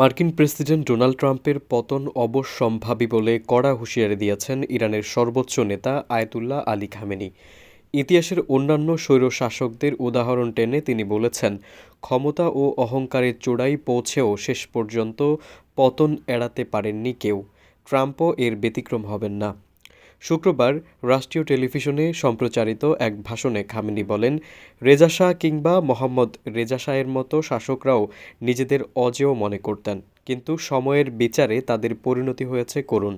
মার্কিন president Donald ট্রাম্পের পতন অবশ্যম্ভাবী বলে কড়া হুঁশিয়ারি দিয়েছেন ইরানের সর্বোচ্চ নেতা আয়তুল্লাহ আলী খামেনি। ইতিহাসের অন্যান্য স্বৈরশাসকদের উদাহরণ টেনে তিনি বলেছেন, ক্ষমতা ও অহংকারের চূড়ায় পৌঁছেও শেষ পর্যন্ত পতন এড়াতে পারেননি কেউ। ট্রাম্পও এর ব্যতিক্রম হবেন না। শুক্রবার রাষ্ট্রীয় টেলিভিশনে সম্প্রচারিত এক ভাষণে খামেনি বলেন, রেজা শাহ কিংবা মোহাম্মদ রেজা শাহের মতো শাসকরাও নিজেদের অজেয় মনে করতেন, কিন্তু সময়ের বিচারে তাদের পরিণতি হয়েছে করুণ।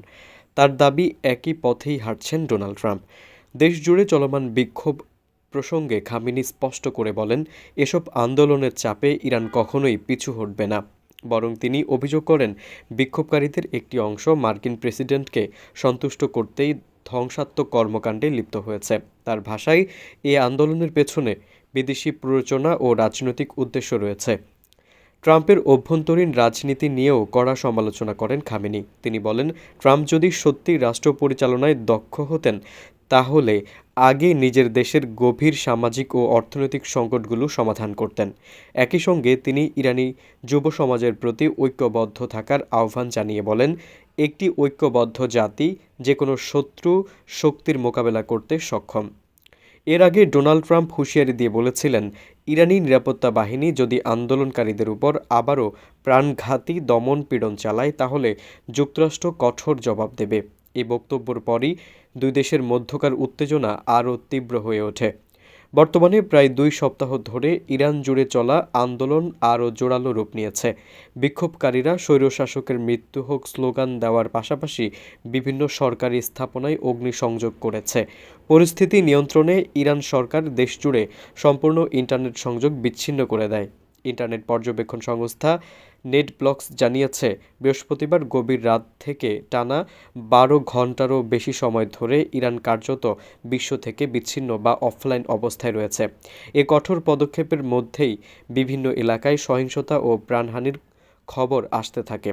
তার দাবি একই পথেই হাঁটছেন ডোনাল্ড ট্রাম্প। দেশজুড়ে চলমান বিক্ষোভ প্রসঙ্গে খামিনি স্পষ্ট করে বলেন, এসব আন্দোলনের চাপে ইরান কখনোই পিছু হটবে না। বরং তিনি অভিযোগ করেন, বিক্ষোভকারীদের একটি অংশ মার্কিন প্রেসিডেন্টকে সন্তুষ্ট করতেই ধ্বংসাত্মক কর্মকাণ্ডে লিপ্ত হয়েছে। তার ভাষায় এই আন্দোলনের পেছনে বিদেশি প্ররোচনা ও রাজনৈতিক উদ্দেশ্য রয়েছে। ট্রাম্পের অভ্যন্তরীণ রাজনীতি নিয়েও কড়া সমালোচনা করেন খামেনি। তিনি বলেন, ট্রাম্প যদি সত্যি রাষ্ট্র পরিচালনায় দক্ষ হতেন তাহলে আগে নিজের দেশের গভীর সামাজিক ও অর্থনৈতিক সংকটগুলো সমাধান করতেন। একই সঙ্গে তিনি ইরানি যুব সমাজের প্রতি ঐক্যবদ্ধ থাকার আহ্বান জানিয়ে বলেন, একটি ঐক্যবদ্ধ জাতি যে কোনো শত্রু শক্তির মোকাবেলা করতে সক্ষম। এর আগে ডোনাল্ড ট্রাম্প হুঁশিয়ারি দিয়ে বলেছিলেন, ইরানি নিরাপত্তা বাহিনী যদি আন্দোলনকারীদের উপর আবারও প্রাণঘাতী দমন পীড়ন চালায়, তাহলে যুক্তরাষ্ট্র কঠোর জবাব দেবে। এই বক্তব্যের পরই দুই দেশের মধ্যকার উত্তেজনা আরও তীব্র হয়ে ওঠে। বর্তমানে প্রায় দুই সপ্তাহ ধরে ইরান জুড়ে চলা আন্দোলন আরও জোরালো রূপ নিয়েছে। বিক্ষোভকারীরা স্বৈরশাসকের মৃত্যু হোক স্লোগান দেওয়ার পাশাপাশি বিভিন্ন সরকারি স্থাপনায় অগ্নিসংযোগ করেছে। পরিস্থিতি নিয়ন্ত্রণে ইরান সরকার দেশজুড়ে সম্পূর্ণ ইন্টারনেট সংযোগ বিচ্ছিন্ন করে দেয়। ইন্টারনেট পর্যবেক্ষণ সংস্থা নেট ব্লকস জানিয়েছে, বৃহস্পতিবার গভীর রাত থেকে টানা বারো ঘন্টারও বেশি সময় ধরে ইরান কার্যত বিশ্ব থেকে বিচ্ছিন্ন বা অফলাইন অবস্থায় রয়েছে। এ কঠোর পদক্ষেপের মধ্যেই বিভিন্ন এলাকায় সহিংসতা ও প্রাণহানির খবর আসতে থাকে।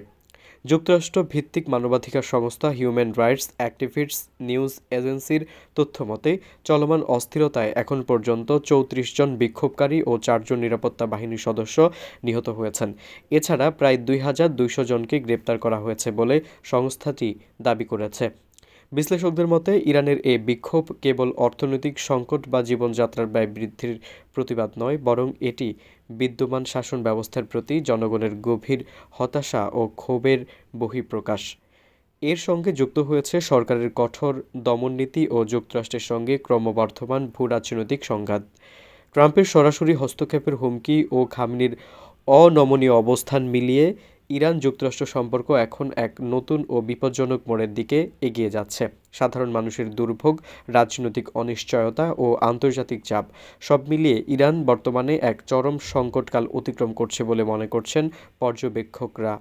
যুক্তরাষ্ট্র ভিত্তিক মানবাধিকার সংস্থা হিউম্যান রাইটস অ্যাক্টিভিটস নিউজ এজেন্সির তথ্যমতে, চলমান অস্থিরতায় এখন পর্যন্ত চৌত্রিশ জন বিক্ষোভকারী ও চারজন নিরাপত্তা বাহিনীর সদস্য নিহত হয়েছেন। এছাড়া প্রায় দুই হাজার দুইশো জনকে গ্রেপ্তার করা হয়েছে বলে সংস্থাটি দাবি করেছে। বিশ্লেষকদের মতে, ইরানের এই বিক্ষোভ কেবল অর্থনৈতিক সংকট বা জীবনযাত্রার ব্যয় বৃদ্ধির প্রতিবাদ নয়, বরং এটি বিদ্যমান শাসন ব্যবস্থার প্রতি জনগণের গভীর হতাশা ও ক্ষোভের বহিঃপ্রকাশ। এর সঙ্গে যুক্ত হয়েছে সরকারের কঠোর দমননীতি ও যুক্তরাষ্ট্রের সঙ্গে ক্রমবর্ধমান ভূ রাজনৈতিক সংঘাত। ট্রাম্পের সরাসরি হস্তক্ষেপের হুমকি ও খামনির অনমনীয় অবস্থান মিলিয়ে ইরান যুক্তরাষ্ট্র সম্পর্ক এখন এক নতুন ও বিপজ্জনক মোড়ের দিকে এগিয়ে যাচ্ছে। সাধারণ মানুষের দুর্ভোগ, রাজনৈতিক অনিশ্চয়তা ও আন্তর্জাতিক চাপ সব মিলিয়ে ইরান বর্তমানে এক চরম সংকটকাল অতিক্রম করছে বলে মনে করছেন পর্যবেক্ষকরা।